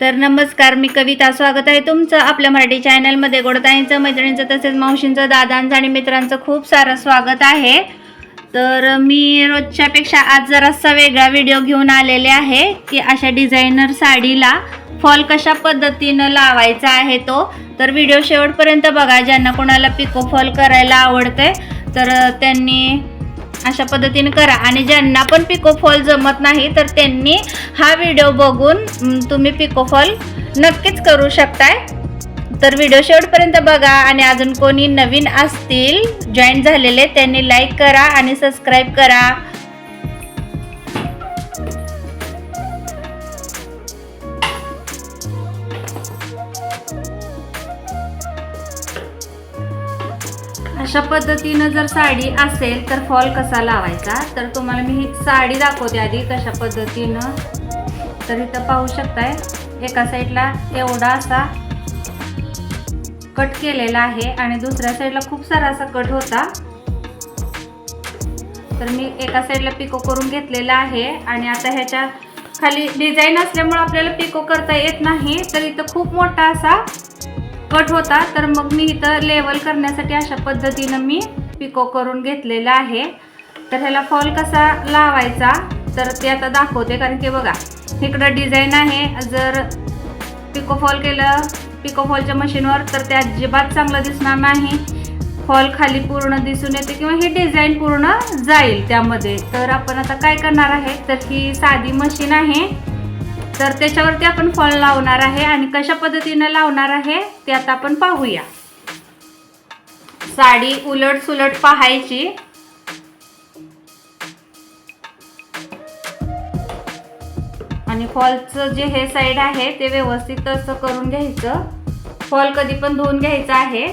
तर नमस्कार मी कविता. स्वागत आहे तुमचं आपल्या मराठी चॅनलमध्ये. गोडताईंचं मैत्रिणींचं तसेच मावशींचं दादांचं आणि मित्रांचं खूप सारं स्वागत आहे. तर मी रोजच्यापेक्षा आज जरासा वेगळा व्हिडिओ घेऊन आलेले आहे की अशा डिझायनर साडीला फॉल कशा पद्धतीनं लावायचा आहे तो. तर व्हिडिओ शेवटपर्यंत बघा ज्यांना कोणाला पिको फॉल करायला आवडते तर त्यांनी अशा पद्धतीने करा. आणि ज्यांना पण पिकोफॉल जमत नाही तर त्यांनी हा व्हिडिओ बघून तुम्ही पिकोफॉल नक्कीच करू शकताय. तर व्हिडिओ शेवटपर्यंत बघा. आणि अजून कोणी नवीन असतील जॉईन झालेले त्यांनी लाईक करा आणि सबस्क्राईब करा. अशा पद्धतीनं जर साडी असेल तर फॉल कसा लावायचा? तर तुम्हाला मी ही साडी दाखवते आधी कशा पद्धतीनं. तर इथं पाहू शकताय एका साईडला एवढा असा कट केलेला आहे आणि दुसऱ्या साईडला खूप सारा असा कट होता. तर मी एका साईडला पिको करून घेतलेला आहे आणि आता ह्याच्या खाली डिझाईन असल्यामुळे आपल्याला पिको करता येत नाही. तर इथं खूप मोठा असा कट होता तर मग मी इथं लेवल करण्यासाठी अशा पद्धतीनं मी पिको करून घेतलेला आहे. तर ह्याला फॉल कसा लावायचा तर ते आता दाखवते कारण की बघा इकडं डिझाईन आहे. जर पिको फॉल केलं पिको फॉलच्या मशीनवर तर ते अजिबात चांगलं दिसणार नाही. फॉल खाली पूर्ण दिसून येते किंवा ही डिझाईन पूर्ण जाईल त्यामध्ये. तर आपण आता काय करणार आहे? तर ही साधी मशीन आहे. तर त्याच्यावरती आपण फॉल लावणार आहे आणि कशा पद्धतीनं लावणार आहे ते आता आपण पाहूया. साडी उलट सुलट पाहायची. आणि फॉलचं जे हे साईड आहे ते व्यवस्थित असं करून घ्यायचं. फॉल कधी पण धुवून घ्यायचं आहे.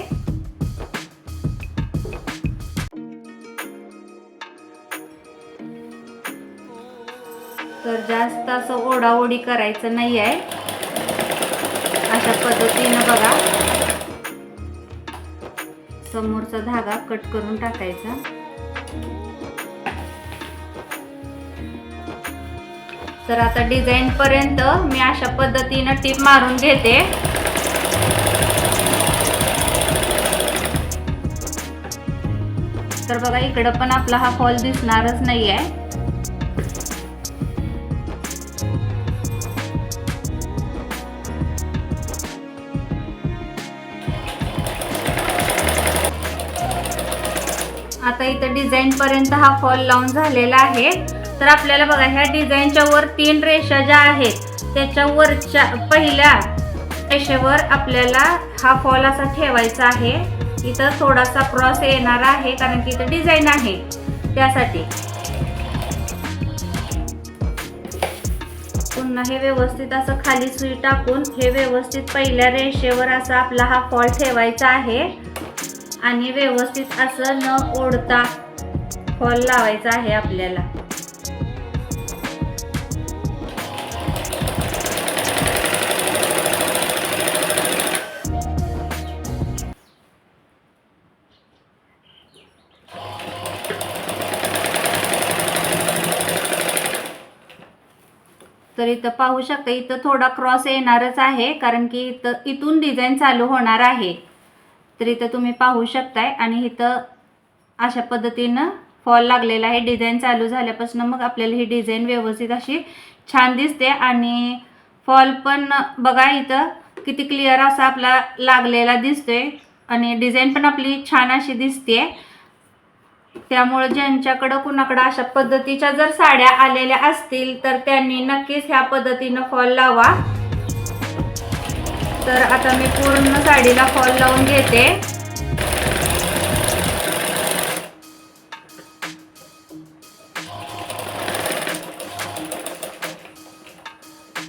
तर जास्त असं ओढाओढी करायचं नाही आहे. अशा पद्धतीनं बघा. समोरचा धागा कट करून टाकायचा. तर आता डिझाईन पर्यंत मी अशा पद्धतीनं टीप मारून घेते. तर बघा इकडं पण आपला हा फॉल दिसणारच नाही आहे आता इथं डिझाईन पर्यंत हा फॉल लावून झालेला आहे. तर आपल्याला बघा ह्या डिझाईनच्या वर तीन रेषा ज्या आहेत त्याच्या वरच्या पहिल्या रेषेवर आपल्याला हा फॉल असा ठेवायचा आहे. इथं थोडासा क्रॉस येणार आहे कारण की इथं डिझाईन आहे. त्यासाठी. पुन्हा हे व्यवस्थित असं खाली सुई टाकून हे व्यवस्थित पहिल्या रेषेवर असा आपला हा फॉल ठेवायचा आहे. आणि व्यवस्थित असं न ओढता फॉल लावायचा आहे आपल्याला. तर इथं पाहू शकता इथं थोडा क्रॉस येणारच आहे कारण की इथं इथून डिझाईन चालू होणार आहे. तर इथं तुम्ही पाहू शकताय. आणि इथं अशा पद्धतीनं फॉल लागलेला आहे. डिझाईन चालू झाल्यापासून मग आपल्याला ही डिझाईन व्यवस्थित अशी छान दिसते. आणि फॉल पण बघा इथं किती क्लिअर असा आपला लागलेला दिसतोय. आणि डिझाईन पण आपली छान अशी दिसते त्यामुळे ज्यांच्याकडं कुणाकडं अशा पद्धतीच्या जर साड्या आलेल्या असतील तर त्यांनी नक्कीच ह्या पद्धतीनं फॉल लावा. तर आता मी पूर्ण साडीला फॉल लावून घेते.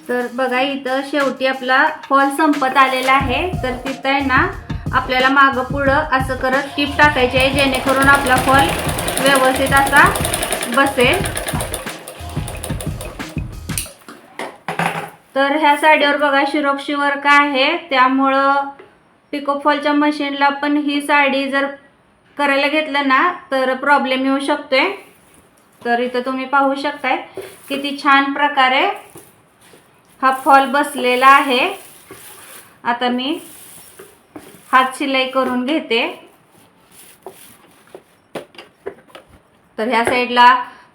तर बघा इथं शेवटी आपला फॉल संपत आलेला आहे. तर तिथं आहे ना आपल्याला मागं पुढं असं करत टीप टाकायची आहे जेणेकरून आपला फॉल व्यवस्थित असा बसेल. तर ह्या साडीवर बघा शिरोक्षी वर्क आहे. त्यामुळं पिकोफॉलच्या मशीनला पण ही साडी जर करायला घेतलं ना तर प्रॉब्लेम येऊ शकतोय. तर इथं तुम्ही पाहू शकताय किती छान प्रकारे हा फॉल बसलेला आहे. आता मी हात शिलाई करून घेते. तर ह्या साईडला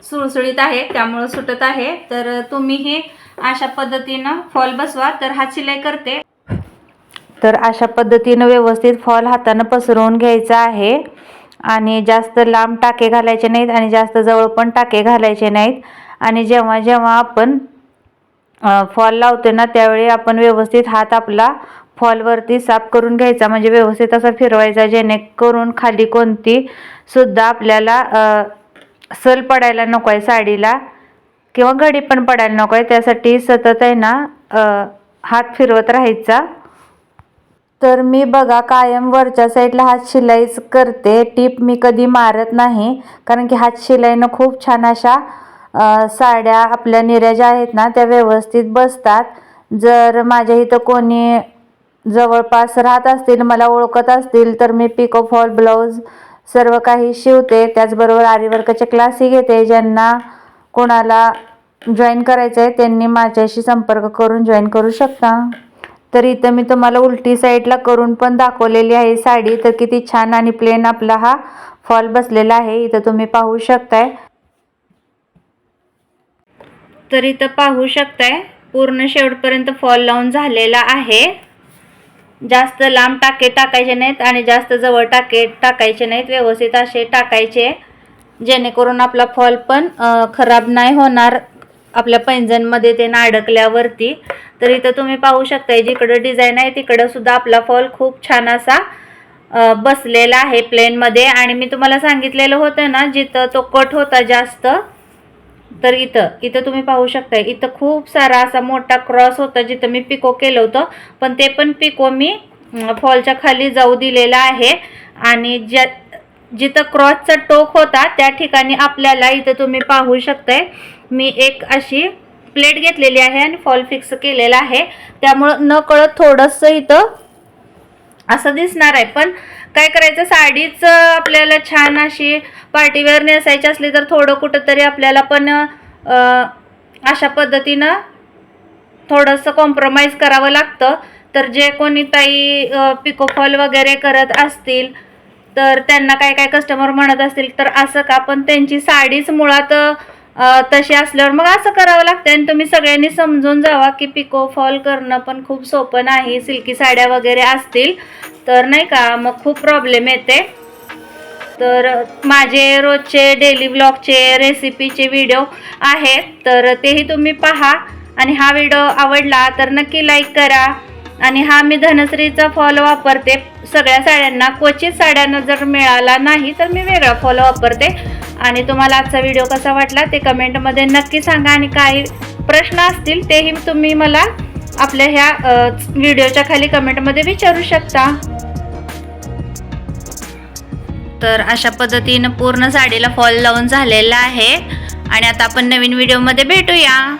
सुळसुळीत आहे त्यामुळं सुटत आहे. तर तुम्ही हे अशा पद्धतीनं फॉल बसवा तर हा शिलाई करते. तर अशा पद्धतीनं व्यवस्थित फॉल हातानं पसरवून घ्यायचा आहे. आणि जास्त लांब टाके घालायचे नाहीत आणि जास्त जवळ पण टाके घालायचे नाहीत. आणि जेव्हा जेव्हा आपण फॉल लावतो ना त्यावेळी आपण व्यवस्थित हात आपला फॉलवरती साफ करून घ्यायचा. म्हणजे व्यवस्थित असा फिरवायचा जेणेकरून खाली कोणती सुद्धा आपल्याला सल पडायला नको आहे साडीला. किंवा घडी पण पडायला नको आहे. त्यासाठी सतत आहे ना हात फिरवत राहायचा. तर मी बघा कायम वरच्या साईडला हात शिलाईच करते. टीप मी कधी मारत नाही कारण की हात शिलाईनं खूप छान अशा साड्या आपल्या निऱ्या ज्या आहेत ना त्या व्यवस्थित बसतात. जर माझ्या इथं कोणी जवळपास राहत असतील मला ओळखत असतील तर मी पिको फॉल ब्लाऊज सर्व काही शिवते. त्याचबरोबर आरीवर्काचे क्लासही घेते ज्यांना कोणाला जॉईन करायचं आहे त्यांनी माझ्याशी संपर्क करून जॉईन करू शकता. तर इथं मी तुम्हाला उलटी साईडला करून पण दाखवलेली आहे साडी. तर किती छान आणि प्लेन आपला हा फॉल बसलेला आहे. इथं तुम्ही पाहू शकताय. तर इथं पाहू शकताय पूर्ण शेवटपर्यंत फॉल लावून झालेला आहे. जास्त लांब टाके टाकायचे नाहीत आणि जास्त जवळ टाके टाकायचे नाहीत. व्यवस्थित असे टाकायचे जेणेकरून आपला फॉल पण खराब नाही होणार. आपल्या पैंजणमध्ये ते ना अडकल्यावरती तर इथं तुम्ही पाहू शकताय जिकडं डिझाईन आहे तिकडं सुद्धा आपला फॉल खूप छान असा बसलेला आहे प्लेनमध्ये आणि मी तुम्हाला सांगितलेलं होतं ना जिथं तो कट होता जास्त तर इथं इथं तुम्ही पाहू शकताय इथं खूप सारा असा मोठा क्रॉस होता जिथं मी पिको केलं होतं. पण ते पण पिको मी फॉलच्या खाली जाऊ दिलेला आहे. आणि ज्या जिथं क्रॉसचा टोक होता त्या ठिकाणी आपल्याला इथं तुम्ही पाहू शकताय. मी एक अशी प्लेट घेतलेली आहे आणि फॉल फिक्स केलेला आहे. त्यामुळं न कळत थोडंसं इथं असं दिसणार आहे. पण काय करायचं साडीच आपल्याला छान अशी पार्टीवेअर नेसायची असली तर थोडं कुठंतरी आपल्याला पण अशा पद्धतीनं थोडंसं कॉम्प्रोमाइज करावं लागतं. तर जे कोणी ताई पिकोफॉल वगैरे करत असतील तर त्यांना काय काय कस्टमर म्हणत असतील तर असं का? पण त्यांची साडीच मुळात तशी असल्यावर मग असं करावं लागतं आणि तुम्ही सगळ्यांनी समजून जावा की पिको फॉल करणं पण खूप सोपं नाही. सिल्की साड्या वगैरे असतील तर नाही का? मग खूप प्रॉब्लेम येते. तर माझे रोजचे डेली ब्लॉगचे रेसिपीचे व्हिडिओ आहेत. तर तेही तुम्ही पहा. आणि हा व्हिडिओ आवडला तर नक्की लाईक करा. आणि हा मी धनश्रीचा फॉल वापरते. सगळ्या साड्यांना क्वचित साड्यांना जर मिळाला नाही तर मी वेगळा फॉल वापरते. आणि तुम्हाला आजचा व्हिडिओ कसा वाटला ते कमेंटमध्ये नक्की सांगा. आणि काही प्रश्न असतील तेही तुम्ही मला आपल्या ह्या व्हिडिओच्या खाली कमेंटमध्ये विचारू शकता. तर अशा पद्धतीनं पूर्ण साडीला फॉल लावून झालेला आहे. आणि आता आपण नवीन व्हिडिओमध्ये भेटूया.